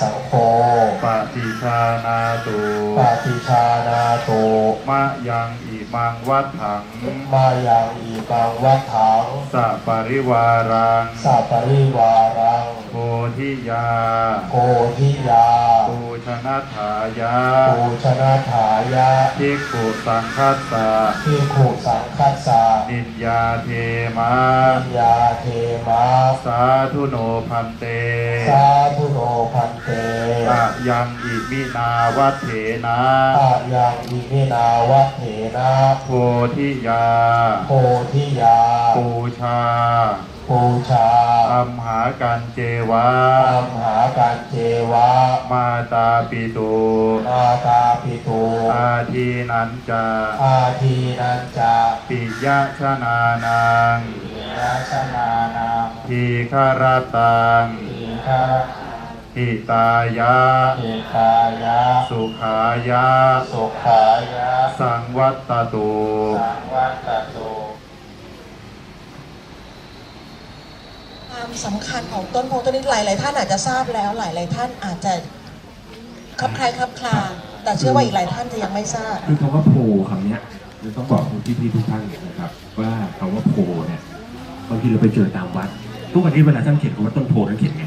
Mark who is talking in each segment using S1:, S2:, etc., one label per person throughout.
S1: ยะเทพันเตสังโฆ
S2: ปฏิชานาตุ
S1: ปาติชานาโต
S2: มะยังอิมังวัดถัง
S1: มายังอี กังวัฏถัง
S2: สัปริวารัง
S1: สัปริวารัง
S2: โพธิยา
S1: โกธิยา
S2: ปูชนะถายา
S1: ปูชนะถายะ
S2: ทิกขุสังคัสสะ
S1: พิขุสังคัสสะ
S2: นิยาเทมะ
S1: ปัญญาเทมา
S2: สาธุโนพันเต
S1: สาธุโนพันเต
S2: อะยังอิมินาวัฏเถนะ
S1: อายังอิมินาวัฏเถนะ
S2: โพธิยา
S1: โพธยา
S2: ปูชา
S1: ปูชา
S2: อัมหากันเจวะ
S1: ตามหาการเจวะ
S2: มาตาปิตุ
S1: มาตาปิตู
S2: อาทีนันจา
S1: อาทีนันจา
S2: ปิยะชนานัง
S1: ราชนานา
S2: ทีฆารตัง
S1: ทีฆา
S2: หิตายะ
S1: เอกายะ
S2: สุขายะ
S1: สุขายะ
S2: สังวัตตตุ
S1: สังวัตโต
S3: ความ สำคัญของต้นโพต้นนี้หลายๆท่านอาจจะทราบแล้ว หลายๆท่านอาจจะคลับคล้ายคลับคลาแต่เชื่อว่าอีกหลายท่านจะยังไม่ทราบ
S4: คือคำว่าโพลคำเนี้ยเราต้องบอกคุณพี่ๆทุกท่านนะครับ ว่าคำว่าโพลเนี่ยบางทีเราไปเจอตามวัด ทุกวันนี้เวลาท่านเขียนคำว่าต้นโพท่านเขียนไง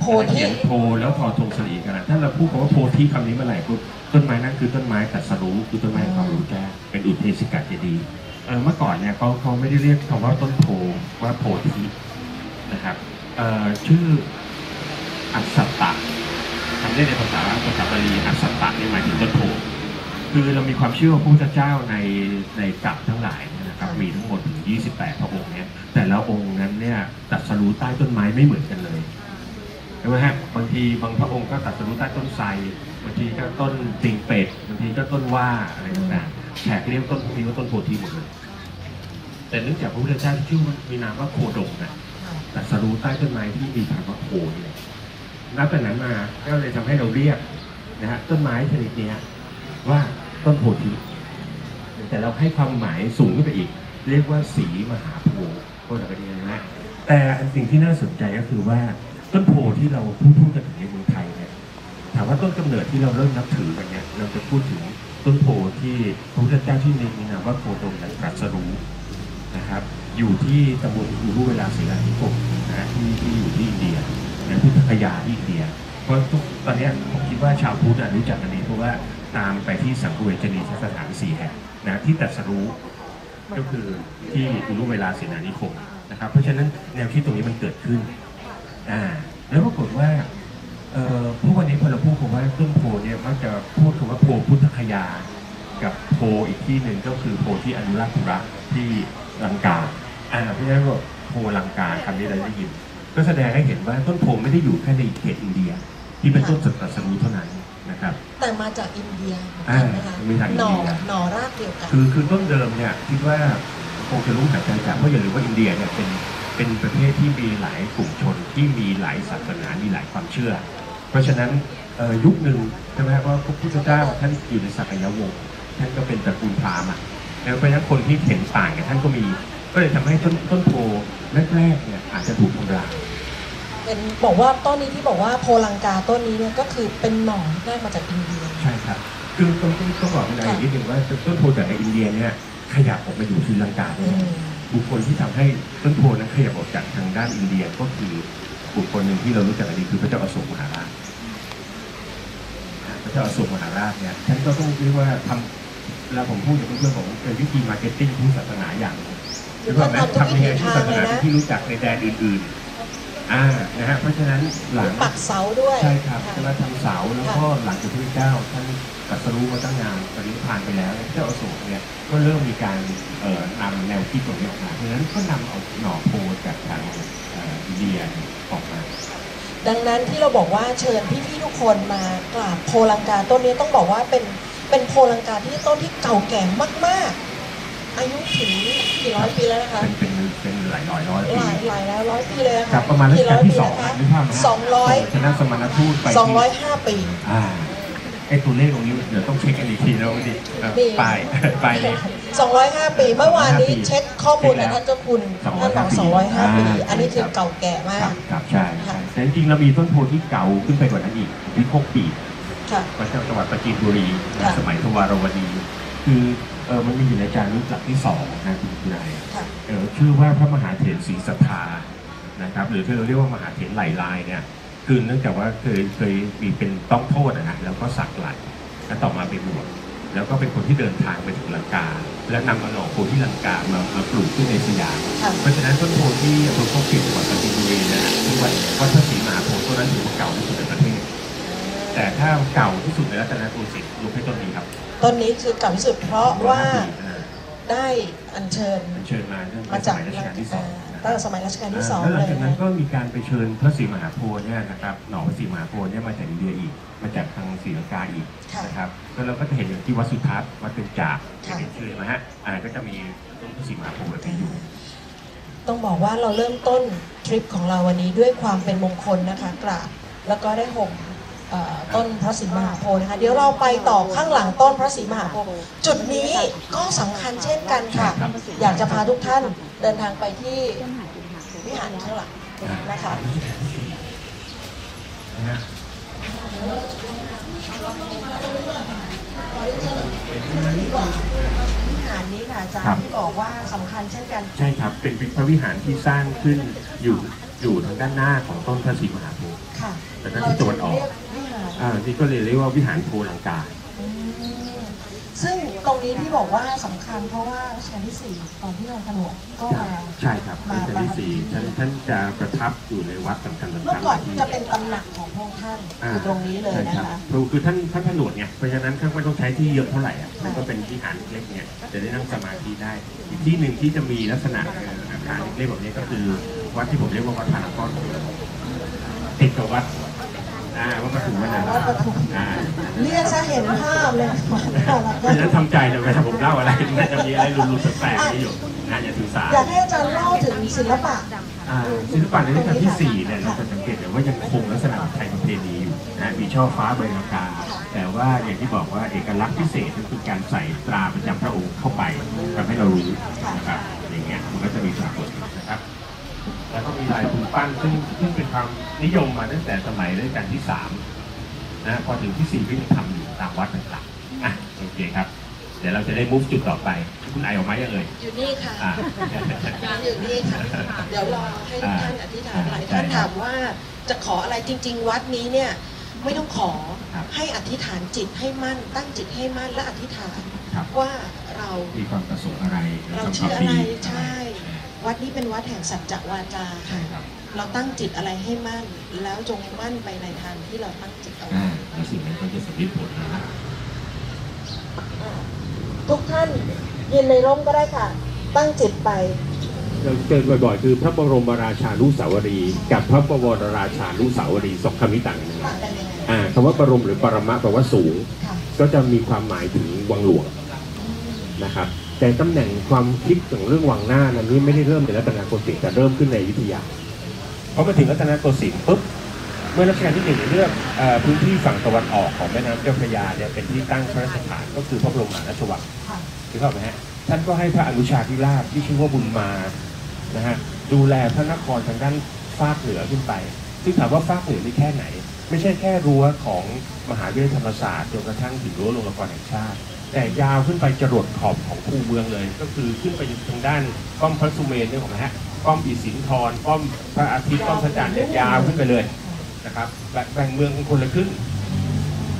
S3: โพธิ
S4: เขียนโพลแล้วพอทงสลีกันนะถ้าเราพูดคำว่าโพธิคำนี้เมื่อไหร่ปุ๊บต้นไม้นั่นคือต้นไม้ตรัสรู้คือต้นไม้แห่งความรู้แจ้งเป็นอุเทศิกาเจดีย์เออเมื่อก่อนเนี่ยเขาเขาไม่ได้เรียกคำว่าต้นโพว่าโพธิ นะครับเอ่อชื่ออัสสัตตะคำเรียกในภาษาภาษาบาลีอัสสัตตะนี่หมายถึงต้นโพคือเรามีความเชื่อว่าพระพุทธเจ้าในในกัปทั้งหลายเนี่ยนะครับมีทั้งหมดถึง 28 พระองค์เนี่ยแต่ละองค์นั้นเนี่ยตรัสรู้ใต้ต้นไม้ไม่เหมือนกันเลยใช่ไหมฮะบางทีบางพระองค์ก็ตรัสรู้ใต้ต้นไทรบางทีก็ต้นติงเป็ดบางทีก็ต้นว่าอะไรต่างๆแขกเรียกต้นพวกนี้ว่าต้นโพธิหมดเลยแต่เนื่องจากพระพุทธเจ้าที่ชื่อว่ามีนามว่าโคดมนะ ตรัสรู้ใต้ต้นไม้ที่มีคำว่าโพนี่แหละนับแต่นั้นมาก็เลยทำให้เราเรียกนะฮะต้นไม้ชนิดนี้ว่าต้นโพธิแต่เราให้ความหมายสูงขึ้นไปอีก เรียกว่าสีมหาโพธิ์โพธิ์อะไรกันะแต่อันสิ่งที่น่าสนใจก็คือว่าต้นโพธิ์ที่เราพูดพูดกันถึงในเมืองไทยเนี่ยถามว่าต้นกำเนิดที่เราเริ่มนับถือกันเนี่ยเราจะพูดถึงต้นโพธิ์ที่พระพุทธเจ้าที่มีนามว่าโพดมนั้นตรัสรู้นะครับ อยู่ที่ตำบลอูรุเวลาศรีราธิคมนะฮะที่ที่อยู่ที่อินเดียนะพุทธคยาที่อินเดีย เพราะทุกตอนนี้ผมคิดว่าชาวพุทธอะรู้จักอันนี้เพราะว่าตามไปที่สังเวชนีสถานสี่แห่งนะที่ตรัสรู้ก็คือที่อุรุเวลาเสนานิคมนะครับ เพราะฉะนั้นแนวคิดตรงนี้มันเกิดขึ้นอ่าแล้วปรากฏว่าพวกวันนี้พอเราพูดคำว่าต้นโพเนี่ยมักจะพูดคำว่าโพพุทธคยา กับโพอีกที่หนึ่งก็คือโพที่อนุรักษ์ปุระที่ลังกา อ่าเพราะฉะนั้นก็โพลังกาคำนี้เราได้ยิน ก็แสดงให้เห็นว่าต้นโพไม่ได้อยู่แค่ในเขตอินเดีย ที่เป็นต้นตรัสรู้เท่านั้นนะครับ
S3: แต่มาจากอินเดียเหมือน
S4: อ่า
S3: กันนะคะ
S4: มีจากอิน
S3: หน่อ
S4: เดีย
S3: หน่อรากเดียวกัน
S4: คือคือต้นเดิมเนี่ยคิดว่าคงจะรู้หายใจจากเพราะอย่าลืมว่าอินเดียเนี่ยเป็นเป็นประเทศที่มีหลายกลุ่มชนที่มีหลายศาสนามีหลายความเชื่อ เพราะฉะนั้นเอ่อยุคหนึ่งใช่ไหมว่าพระพุทธเจ้าท่านอยู่ในสักยวงศ์ท่านก็เป็นตระกูลพราหมณ์อะแล้วเพราะฉะนั้นคนที่เห็นต่างกับท่านก็มี ก็เลยทำให้ต้นต้นโพแรกๆเนี่ยอาจจะถูกทำลาย
S3: เป็นบอกว่าต้นนี้ที่บอกว่าโพลังกาต้นนี้เนี่ยก็คือเป็นหน่อแรกมาจากอินเดีย
S4: ใช่ครับ คือต้องต้องต้องบอกคุณนายนิดนึงว่าต้นโพจากในอินเดียเนี่ยขยับออกมาอยู่ศรีลังกาด้ว
S3: อื
S4: ย
S3: ม
S4: บุคคลที่ทำให้ต้นโพนั้นขยับออกจากทางด้านอินเดียก็คือบุคคลหนึ่งที่เรารู้จักกันดีคือพระเจ้าอโศกมหาราช พระเจ้าอโศกมหาราชเนี่ยท่านก็ต้องเรียกว่าทำเวลาผมพูดกับเพื่อนๆผมเป็นวิธีมาร์เก็ตติ้งพุทธศาสนาอย่างหนึ่ง
S3: คือ
S4: ว่าแม้
S3: ท่านทำทุก
S4: ทำยังไง
S3: วิถี
S4: พุทธ
S3: ทาง
S4: ศาส
S3: เลย
S4: นา
S3: นะ
S4: ที่รู้จักในแดนอื่นๆ อ่า นะฮะ เพราะฉะนั้นหลัง
S3: ปักเสาด้วย
S4: ใช่ครับะใช่ไหมทำเสาแล้วก็หลังจากที่พระเจ้าท่านตรัสรู้มาตั้งนานปรินิพพานไปแล้วพระเจ้าอโศกเนี่ยก็เริ่มมีการเอ่อนำแนวคิดตรงนี้ออกมา เพราะฉะนั้นก็นำเอาหน่อโพจากทางเอ่ออินเดียออกมา
S3: ดังนั้นที่เราบอกว่าเชิญพี่ๆทุกคนมากราบโพลังกาต้นนี้ต้องบอกว่าเป็นเป็นโพลังกาที่ต้นที่เก่าแก่มากๆ อายุถึงกี่ร้อยปีแล้วนะคะ
S4: เป็นเป็นเป็นหลายร้อยร้อยปี
S3: หลายหลายแล้วร้อยปีเลยนะ
S4: ครั
S3: คะ
S4: บประมาณรัชกาลที่สอง
S3: กี่ร้ย
S4: นึกภาพไหม
S3: ปี
S4: ฮะ
S3: สองร้อย
S4: คณะสมณทูตไป
S3: สองร้อย
S4: ที่
S3: ห้าปี
S4: อ่าไอตัวเลขตรงนี้เดี๋ยวต้องเช็คกันอีกทีแล้วดิเอ่อ
S3: นี่
S4: ป้าย ป้ายเลข
S3: 205 ปีเมื่อวานนี้
S4: 205ปี
S3: เช็คข้อมูล
S4: เช็
S3: กับ
S4: คแล้ว
S3: ท่านเจ้าคุณท่านบอก205 ปี อันนี้คือเก่าแก่มา
S4: ครั
S3: ก
S4: บครับใช่
S3: ค่ะ
S4: ใช่แต่จริงๆเรามีต้นโพที่เก่าขึ้นไปกว่านั้นอีกวิโคกปี
S3: ค่ะ
S4: มาจากจังหวัดปราจีนบุรี
S3: ค่ะ
S4: สมัยทวารวดี คือเออมันมีอยู่ในจารึกหลักที่สองนะคุณนาย
S3: ค่ะ
S4: เออชื่อว่าพระมหาเถรศรีสัทธานะครับ หรือที่เราเรียกว่ามหาเถรไหลลายเนี่ยคือเนื่องจากว่าเคยเคยมีเป็นต้องโทษอะนะแล้วก็สักไหลแล้วต่อมาไปบวชแล้วก็เป็นคนที่เดินทางไปถึงลังกา และนำเอาหน่อโพที่ลังกามามาปลูกขึ้นในสยาม
S3: ค่ะ
S4: เพราะฉะนั้นต้นโพที่อำเภอโคกเกร็ดจังหวัดปราจีนบุรีเนยนะคือวัดวัดพระศรีมหาโพธิ์ต้นนั้นถือว่าเก่าที่สุดในประเทศ แต่ถ้าเก่าที่สุดในรัตนโกสินทร์ยกให้ต้นนี้ครับ
S3: ต้นนี้คือเก่าที่สุดเพราะว่า
S4: อ่า
S3: ได้อัญเชิญ
S4: เชิญมาเรื่อง
S3: มาจาก
S4: สยรัชกาลที่สองนะค
S3: ตั้
S4: รับ
S3: งแต่สมัยรัชกาลที่สอง
S4: แล้วห
S3: เล
S4: ลัง
S3: ย
S4: จากนั้น
S3: นะ
S4: ก็มีการไปเชิญพระศรีมหาโพธิ์เนี่ยนะครับหน่อพระศรีมหาโพธิ์เนี่ยมาจากอินเดียอีกมาจากทางศรีลังกาอีก
S3: ค่ะ
S4: นะครับแล้วเราก็จะเห็นอย่างที่วัดสุทัศน์วัดเป็นจาก
S3: ค่ะ
S4: เห็นชื่อไหมฮะอ่าก็จะมีต้นพระศรีมหาโพธิ์แบบนี้อยู่
S3: ต้องบอกว่าเราเริ่มต้นทริปของเราวันนี้ด้วยความเป็นมงคลนะคะกราบแล้วก็ได้ห่มเอ่อ ต้นพระศรีมหาโพธิ์นะคะเดี๋ยวเราไปต่อข้างหลังต้นพระศรีมหาโพธิ์จุดนี้ก็สำคัญเช่นกันค่ะ
S4: ครับ
S3: อยากจะพาทุกท่านเดินทางไปที่วิหารข้างหลังนะคะ
S4: นะฮะ
S3: วิหารนี้ค่ะอาจารย์ที่บอกว่าสำคัญเช่นกัน
S4: ใช่ครับ เป็นพระวิหารที่สร้างขึ้นอยู่อยู่ทางด้านหน้าของต้นพระศรีมหาโพธิ์
S3: ค่ะ
S4: แต่นั่นคือตะวันออก อ่านี่ก็เลยเรียกว่าวิหารโพลังกา
S3: อืมซึ่งตรงนี้ที่บอกว่าสำคัญเพราะว่ารัชกาลที่สี่ตอนที่เราผนวกก็มา
S4: ใช่ครับ
S3: มา
S4: รัชกาลที่สี่ท่านท่านจะประทับอยู่ในวัดสำคัญสำ
S3: เมื่
S4: คั
S3: อ
S4: ญ
S3: ก่อน
S4: ที่
S3: จะเป็นตำหนักของพระองค์ท่านอยู่ตรงนี้เลย
S4: ใช่
S3: นะครับคะ
S4: คือคือท่านท่านผนวดไงเพราะฉะนั้นท่านไม่ต้องใช้ที่เยอะเท่าไหร่อะ
S3: ค่ะ
S4: มันก็เป็นวิหารเล็กเนี่ยจะได้นั่งสมาธิได้ อีกที่หนึ่งที่จะมีลักษณะเอ่ออาคารเล็กๆแบบนี้ก็คือ วัดที่ผมเรียกว่าวัดพารากอนติดกับวัด อ่าวัดปฐุมวนาราม
S3: วัดปฐุม
S4: อ่า
S3: เรียกซะเห็นภาพเลย
S4: เพราะฉะนั้นทำใจเลยเวลาผมเล่าอะไรน่าจะมีอะไรรุนๆแปลกๆนี่อยู่นะอย่าถือสา
S3: อยากให้อาจารย์เล่าถึงศิลปะ
S4: อ่าศิลปะในรัชกาลที่สี่เนี่ยเราจะสังเกตเลยว่ายังคงลักษณะไทยประเพณีอยู่นะมีช่อฟ้าใบลากาแต่ว่าอย่างที่บอกว่าเอกลักษณ์พิเศษก็คือการใส่ตราประจำพระองค์เข้าไปทำให้เรารู้นะครับอย่างเงี้ยมันก็จะมีปรากฏนะครับ แล้วก็มีลายปูนปั้นซึ่งซึ่งเป็นความนิยมมาตั้งแต่สมัยรัชกาลที่สามนะพอถึงที่สี่ก็ยังทำอยู่ตามวัดต่างๆอะโอเคครับ เดี๋ยวเราจะได้มุฟจุดต่อไป คุณไอออกมายังเลย
S3: อยู่นี่ค่ะ
S4: อ่า
S3: อยู่นี่ค่ะ เดี๋ยวรอให้ทุกท่านอธิษฐานหลายท่านถามว่าจะขออะไรจริง ๆ วัดนี้เนี่ยไม่ต้องขอ
S4: ครับ
S3: ให้อธิษฐานจิตให้มั่น ตั้งจิตให้มั่นและอธิษฐาน
S4: ครับ
S3: ว่าเรา
S4: มีความประสงค์อะไร
S3: เรา
S4: ทำค
S3: เชื่
S4: วาม
S3: ออะไร
S4: ดี
S3: ใช่ วัดนี้เป็นวัดแห่งสัจจวาจาค่ะ
S4: ครับ
S3: เราตั้งจิตอะไรให้มั่น แล้วจงมั่นไปในทางที่เราตั้งจิตเอา
S4: อ่า
S3: ไว้
S4: แล้วสิ่งนั้นก็จะสำเร็จผลนะ
S3: ทุกท่านยืนในร่มก็ได้ค่ะ ตั้งจิตไป
S4: เราเจอบ่อยๆ คือพระบรมราชานุสาวรีย์กับพระบรมราชานุสาวรีย์สองคำนี้ต่างกันยังไง
S3: ต่างกันยังไง
S4: อ่าคำว่าบรมหรือปรมะแปลว่าสูง
S3: ค่ะ
S4: ก็จะมีความหมายถึงวังหลวงนะครับ แต่ตำแหน่งความคิดของเรื่องวังหน้านั้นนี่ไม่ได้เริ่มในรัตนโกสินทร์แต่เริ่มขึ้นในอยุธยาพอมาถึงรัตนโกสินทร์ปุ๊บเมื่อรัชกาลที่หนึ่งเลือกเอ่อพื้นที่ฝั่งตะวันออกของแม่น้ำเจ้าพระยาเนี่ยเป็นที่ตั้งพระราชฐานก็คือพระบรมหาราชวัง
S3: ค่ะ
S4: ถูกต้องไหมฮะท่านก็ให้พระอนุชาธิราชที่ชื่อว่าบุญมานะฮะดูแลพระนครทางด้านฟากเหนือขึ้นไป ซึ่งถามว่าฟากเหนือนี่แค่ไหน ไม่ใช่แค่รั้วของมหาวิทยาลัยธรรมศาสตร์จนกระทั่งถึงรั้วโรงละครแห่งชาติ แต่ยาวขึ้นไปจรดขอบของคูเมืองเลย ก็คือขึ้นไปทางด้านป้อมพระสุเมนเนี่ยของนะฮะป้อมอิสินทรป้อมพระอาทิตย์ป้อมพระจันทร์เนี่ยยาวขึ้นไปเลยนะครับแบ่งแบ่งเมืองเป็นคนละครึ่ง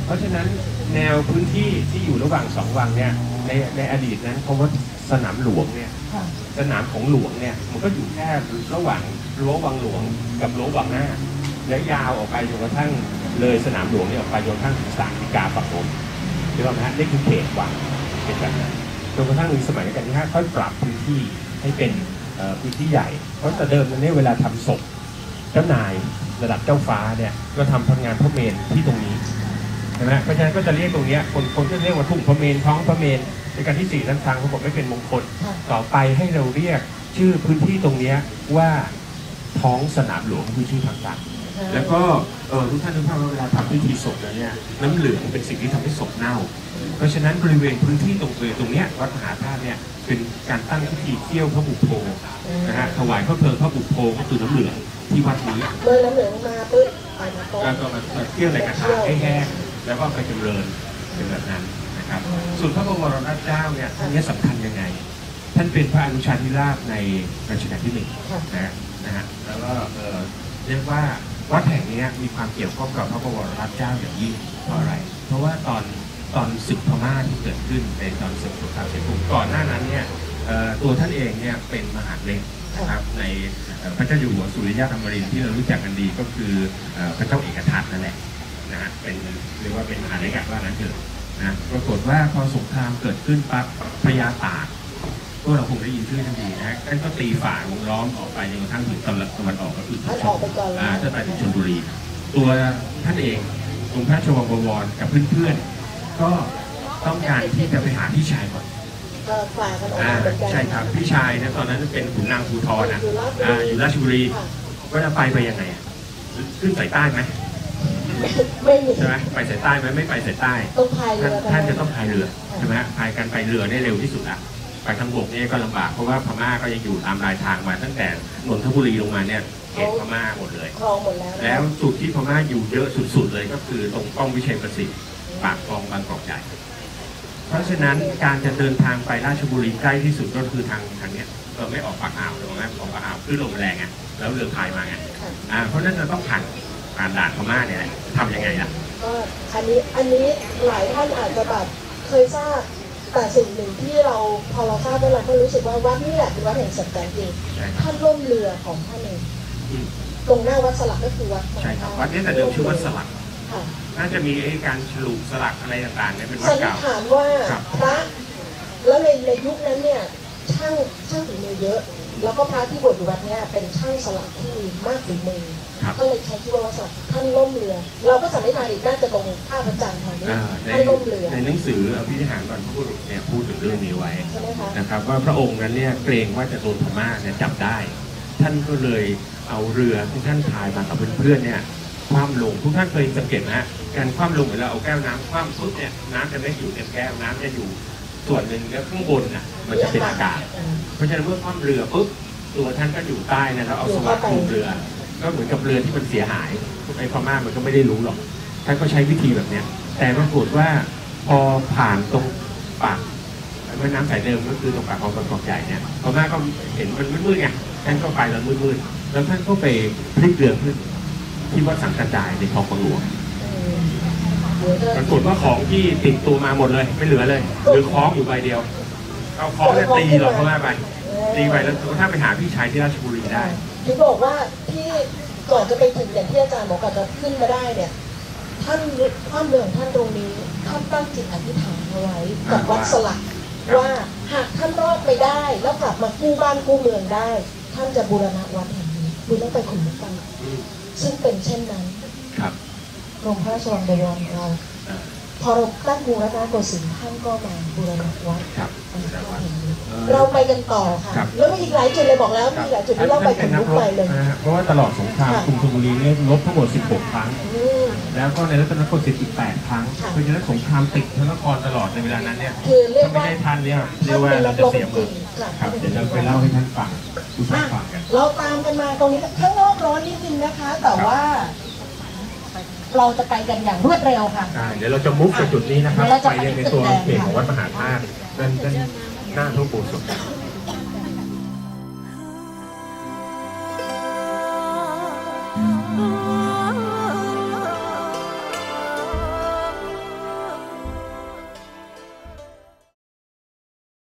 S4: เพราะฉะนั้นแนวพื้นที่ที่อยู่ระหว่างสองวังเนี่ยในในอดีตนั้นเพราะว่าสนามหลวงเนี่ย
S3: ค่ะ
S4: สนามของหลวงเนี่ยมันก็อยู่แค่ระหว่างรั้ววังหลวงกับรั้ววังหน้าและยาวออกไปจนกระทั่งเลยสนามหลวงเนี่ยออกไปจนกระทั่งถึงสามกิกาฝั่งโน้น ใช่ไหมฮะนี่คือเขตวังเป็นแบบนั้นจนกระทั่งในสมัยรัชกาลที่ห้าค่อยปรับพื้นที่ให้เป็นพื้นที่ใหญ่ เพราะแต่เดิมนั้นเนี่ยเวลาทำศพเจ้านายระดับเจ้าฟ้าเนี่ยก็ทำพังงานพระเมนที่ตรงนี้ใช่ไหมเพราะฉะนั้นก็จะเรียกตรงนี้คนคนก็เรียกว่าทุ่งพระเมนท้องพระเมนในการที่สี่ท่านทางเขาบอกไม่เป็นมงคล ต่อไปให้เราเรียกชื่อพื้นที่ตรงนี้ว่าท้องสนามหลวงคือชื่อทางการ แล้วก็เออทุกท่านทุกท่านว่าเวลาทำพิธีศพแล้วเนี่ยน้ำเหลืองเป็นสิ่งที่ทำให้ศพเน่า เพราะฉะนั้นบริเวณพื้นที่ตรงบริเวณตรงเนี้ยวัดมหาธาตุเนี่ยเป็นการตั้งพิธีเที่ยวพระบุโพนะฮะถวายพระเพลิงพระบุโพก็คือน้ำเหลืองที่วัดนี้
S3: เมื่อน้ำเหลืองมาปุ๊บเอามาต้ม
S4: แล้วก็มามาเที่ยวในกระถางให้แห้งแล้วก็ไปจำเริญเป็นแบบนั้นนะครับส่วนพระบรมราชเจ้าเนี่ยท่านเนี้สำคัญยังไง ท่านเป็นพระอนุชาธิราชในรัชกาลที่หนึ่ง
S3: ค่ะ
S4: นะฮะนะฮะแล้วก็เอ่อเรียกว่า วัดแห่งนี้มีความเกี่ยวข้องกับพระบวรราชเจ้าอย่างยิ่งเพราะอะไร เพราะว่าตอนตอนศึกพม่าที่เกิดขึ้นในตอนศึกสงครามเสรีก่อนหน้านั้นเนี่ยตัวท่านเองเนี่ยเป็นมหาเล็กนะครับในพระเจ้าอยู่หัวสุริยะธรรมรินที่เรารู้จักกันดีก็คือพระเจ้าเอกทัตนั่นแหละนะฮะเป็นเรียกว่าเป็นมหาเล็กว่านั้นเถอะนะปรากฏว่าพอสงครามเกิดขึ้นปั๊บพญาตาก พวกเราคงได้ยินชื่อท่านดีนะฮะท่านก็ตีฝ่าวงล้อมออกไปจนกระทั่งถึงตะวันตะวันออกก็คือ
S3: ท่านออกไปก่อนแล้ว
S4: อ่าท่านไปถึงชลบุรี ตัวท่านเองกรมพระราชวังบวรกับเพื่อนๆก็ต้องการที่จะไปหาพี่ชายก่อน
S3: ก็ฝ่ายกันออก
S4: อ่า
S3: มาเหมือนกัน
S4: ใช่ครับพี่ชายเนะตอนนั้นเป็นขุนนางภูทรนะ
S3: อยู่ราชบุรี
S4: อ่าอยู่ราชบุรี
S3: ค่ะ
S4: เวลาไปไปยังไงอะขึ้นสายใต้ไหม
S3: ไม่มี
S4: ใช่ไหมไปสายใต้ไหมไม่ไปสายใต้
S3: ต้องพายเรื
S4: ท่าน
S3: อ
S4: ท่านจะต้องพายเรือใช่ไหมฮะพายกันไปเรือได้เร็วที่สุดอะ ไปทางบกเนี่ยก็ลำบากเพราะว่าพม่าก็ยังอยู่ตามรายทางมาตั้งแต่นนทบุรีลงมาเนี่ยเขตพม่าหมดเลย
S3: คลองหมดแล้วนะ
S4: แล้วจุดที่พม่าอยู่เยอะสุดๆเลยก็คือตรงป้อมวิเชียรประสิทธิ์ปากคลองบางกอกใหญ่เพราะฉะนั้นการจะเดินทางไปราชบุรีใกล้ที่สุดก็คือทางทางเนี้ยเออไม่ออกปากอ่าวถูกไหมออกปากอ่าวขึ้นลมแรงไงแล้วเรือพายมาไง
S3: ค่ะ
S4: อ่าเพราะฉะนั้นจะต้องผ่านผ่านด่านพม่าเนี่ยแหละทำยังไงล่ะ
S3: ก็อันนี้อันนี้หลายท่านอาจจะแบบเคยทราบ แต่สิ่งหนึ่งที่เราพอเราทราบแล้วเราก็รู้สึกว่าวัดนี่แหละเป็นวัดแห่งสัจจะจริง
S4: ใช่ครับ
S3: ท่านร่มเรือของท่านเอง
S4: อืม
S3: ตรงหน้าวัดสลักก็คือวัด
S4: ใช่ครับวัดนี้แต่เดิมชื่อวัดสลัก
S3: ค่ะ
S4: น่าจะมีไอ้การฉลุสลักอะไรต่างๆเนี่ยเป็นวั
S3: สั
S4: ด
S3: นนิษ
S4: เก่า
S3: ฐานว่า
S4: ครับ
S3: พระแล้วในในยุคนั้นเนี่ย ช่างช่างฝีมือเยอะ แล้วก็พระที่บวชอยู่วัดเนี้ยเป็นช่างสลักที่มีมากฝีมือ
S4: ครับ
S3: ก็เลยใช้ชื่อว่าวัดสลักท่านล่มเรือ เราก็สันนิษฐานอีกน่าจะตรงท่าพระจันทร์แถวนี้
S4: อ่าใน
S3: ท่านล่มเรือ
S4: ในหนังสืออภินิหารบรรพบุรุษเนี่ยพูดถึงเรื่องนี้ไว้
S3: ใช่ไหมคะ
S4: นะครับว่าพระองค์นั้นเนี่ยเกรงว่าจะโดนพม่าเนี่ยจับได้ ท่านก็เลยเอาเรือที่ท่านพายมากับเพื่อนๆเนี่ยคว่ำลงทุกท่านเคยสังเกตไหมฮะการคว่ำลงเหมือนเราเอาแก้วน้ำคว่ำปุ๊บเนี่ยน้ำจะไม่อยู่เต็มแก้วน้ำจะอยู่ ส่วนหนึ่งแล้วข้างบนน่ะมันจะเป็นอากาศ เพราะฉะนั้นเมื่อคว่ำเรือปุ๊บตัวท่านก็อยู่ใต้นะแล้วเอาสว่านคลุมเรือ ก็เหมือนกับเรือที่มันเสียหายไอ้พม่ามันก็ไม่ได้รู้หรอกท่านก็ใช้วิธีแบบเนี้ย แต่ปรากฏว่าพอผ่านตรงปากแม่น้ำสายเดิมก็คือตรงปากคลองบางกอกใหญ่เนี่ยพม่าก็เห็นมันมืดๆไงท่านก็ไปแล้วมืดๆแล้วท่านก็ไปพลิกเรือขึ้นที่วัดสังกระจายในคลองบางหลวงป รากฏว่าของที่ติดตัวมาหมดเลย ไม่เหลือเลยเหลือคล้องอยู่ใบเดียว เอาคล้องเนี่ยตีหรอกพม่าไปตีไปแล้วถ้าไปหาพี่ชายที่ราชบุรีได้
S3: ถึงบอกว่าที่ก่อนจะไปถึงอย่างที่อาจารย์บอกก่อนจะขึ้นมาได้เนี่ยท่านความเรือของท่านตรงนี้ท่านตั้งจิตอธิษฐานเอาไว้กับวัดสลัก
S4: ครับ
S3: ว่าหากท่านรอดไปได้แล้วกลับมากู้บ้านกู้เมืองได้ ท่านจะบูรณะวัดแห่งนี้คุณต้องไปขุนนุกัน
S4: อืม
S3: ซึ่งเป็นเช่นนั้น
S4: ครับ
S3: กรมพระราชวังบวรของเรา
S4: อ่า
S3: พอเราตั้งบูรณะโกสินทร์ท่านก็มาบูรณะวัด
S4: ครับ
S3: อันนี้แห่งนี้
S4: เอ่อ
S3: เราไปกันต่อค่ะ
S4: ครับ
S3: แล้วมีอีกหลายจุดเลยบอกแล้วมีหลายจุดที่เราไปขุนนุกไปเลย
S4: นะฮะเพราะว่าตลอดสงคราม
S3: ค่ะ
S4: กรุงธนบุรีเนี่ยลบทั้งหมด 16 ครั้ง
S3: อืม
S4: แล้วก็ในรัตนโกสินทร์อีก 8 ครั้ง
S3: ค่ะ
S4: เพราะฉะนั้นสงครามติดพระนครตลอดในเวลานั้นเนี่ย
S3: คือเรีย
S4: ถ้ากไม่
S3: ว่า
S4: ได้ท่านเนี่ยเรียกว่าเราจะเสียเมืองครับ เดี๋ยวเราไปเล่าให้ท่านฟังผู้ฟังฟังกัน
S3: เราตามกันมาตรงนี้ข้างนอกร้อนนิดนึงนะคะ แต่ว่า เราจะไปกันอย่างรวดเร็วค่ะ
S4: อ่าเดี๋ยวเราจะมุกจากจุดนี้นะครับ
S3: เดี๋ยวเราจะ
S4: ไปยังใน
S3: ไปที่
S4: ตัว
S3: ตึกแดง
S4: เขตของวัดมหาธาตุด้านด้านหน้าหลวงปู่สด